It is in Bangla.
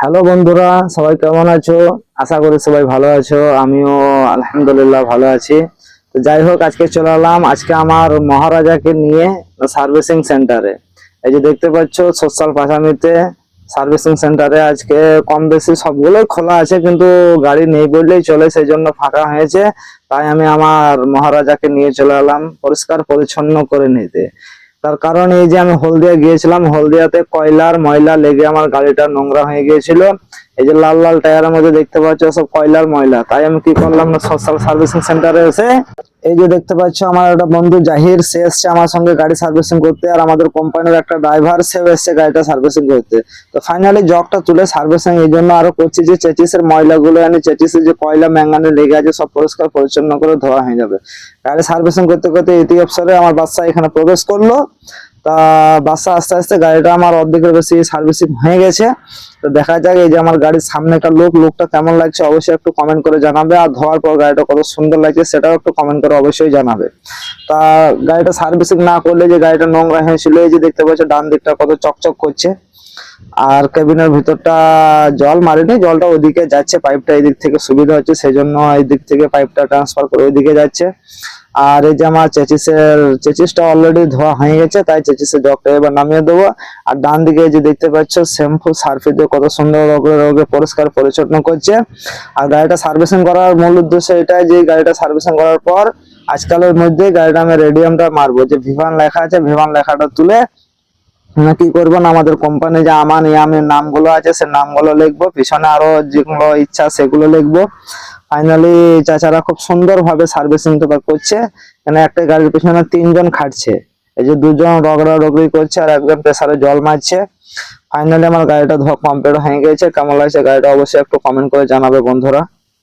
হ্যালো বন্ধুরা, সবাই কেমন আছো? আশা করি সবাই ভালো আছো, আমিও আলহামদুলিল্লাহ ভালো আছি। তো যাই হোক, আজকে চলে এলাম, আজকে আমার মহারাজাকে নিয়ে সার্ভিসিং সেন্টারে এই যে দেখতে পাচ্ছ, সোশ্যাল পাশামিতে সার্ভিসিং সেন্টারে আজকে কম বেশি সবগুলোই খোলা আছে, কিন্তু গাড়ি নেই বললেই চলে সেই জন্য ফাঁকা হয়েছে। তাই আমি আমার মহারাজাকে নিয়ে চলে এলাম, পরিষ্কার পরিচ্ছন্ন করে নিতে। তার কারণ এই যে আমি হলদিয়া গিয়েছিলাম, হলদিয়াতে কয়লার ময়লা লেগে আমার গাড়িটা নোংরা হয়ে গিয়েছিল। এই যে লাল লাল টায়ারের মধ্যে দেখতে পাচ্ছ সব কয়লার ময়লা। তাই আমি কি করলাম না সোশ্যাল সার্ভিসিং সেন্টারে এসে এই যে দেখতে পাচ্ছ, আমার একটা বন্ধু জাহির, সে এসছে আমার সঙ্গে গাড়ি সার্ভিসিং করতে আর আমাদের কোম্পানির একটা ড্রাইভার সেও এসছে গাড়িটা সার্ভিসিং করতে। তো ফাইনালি জগটা তুলে সার্ভিসিং, এই জন্য আরও করছি যে চেচিসের ময়লাগুলো আনি চেচিসের যে কয়লা, ম্যাঙ্গানে লেগে আছে, সব পরিষ্কার পরিচ্ছন্ন করে ধোয়া হয়ে যাবে। গাড়ি সার্ভিসিং করতে করতে ইতি অফসরে আমার বাচ্চা এখানে প্রবেশ করল। তা বাচ্চা আস্তে আস্তে গাড়িটা আমার অর্ধেকের বেশি সার্ভিসিং হয়ে গেছে। তো দেখা যাক এই যে আমার গাড়ির সামনে একটা লোক, লোকটা কেমন লাগছে অবশ্যই একটু কমেন্ট করে জানাবে, আর ধোয়ার পর গাড়িটা কত সুন্দর লাগছে সেটাও একটু কমেন্ট করে অবশ্যই জানাবে। তা গাড়িটা সার্ভিসিং না করলে যে গাড়িটা নোংরা হয়েছিল, এই যে দেখতে পাচ্ছ ডান দিকটা কত চকচক করছে। আর কেবিনের ভিতরটা জল মারেনি জলটা ওইদিকে যাচ্ছে পাইপটা এই থেকে সুবিধা হচ্ছে সেই জন্য এই দিক থেকে পাইপটা ট্রান্সফার করে ওইদিকে যাচ্ছে। আর এই যে আমার চেচিসের, চেচিসটা অলরেডি ধোয়া হয়ে গেছে, তাই চেচিসের জগটা এবার নামিয়ে দেবো। আর ডান দিকে যে দেখতে পাচ্ছ, শ্যাম্পু সার্ফি দিয়ে কত সুন্দর রোগে পরিষ্কার, পরিচ্ছন্ন করছে। আর গাড়িটা সার্ভিসিং করার মূল উদ্দেশ্য এটাই যে গাড়িটা সার্ভিসিং করার পর আজকালের মধ্যে গাড়িটা আমি রেডিয়ামটা মারবো। যে ভিভান লেখা আছে ভিভান লেখাটা তুলে কি করব না, আমাদের কোম্পানি যে আমান, ইয়ামের নামগুলো আছে, সে নামগুলো লিখব। পিছনে আরও যেগুলো ইচ্ছা, সেগুলো লিখব। ফাইনালি চাচারা খুব সুন্দর ভাবে সার্ভিসিং তো করছে। এখানে একটা গাড়ির পিছনে তিনজন খাটছে। এই যে দুজন রগড়া রগড়ি করছে আর একজন প্রেসারে জল মারছে। ফাইনালি আমার গাড়িটা ধোয়া কমপ্লিট হয়ে গেছে। কেমন লাগছে গাড়িটা অবশ্যই একটু কমেন্ট করে জানাবে বন্ধুরা।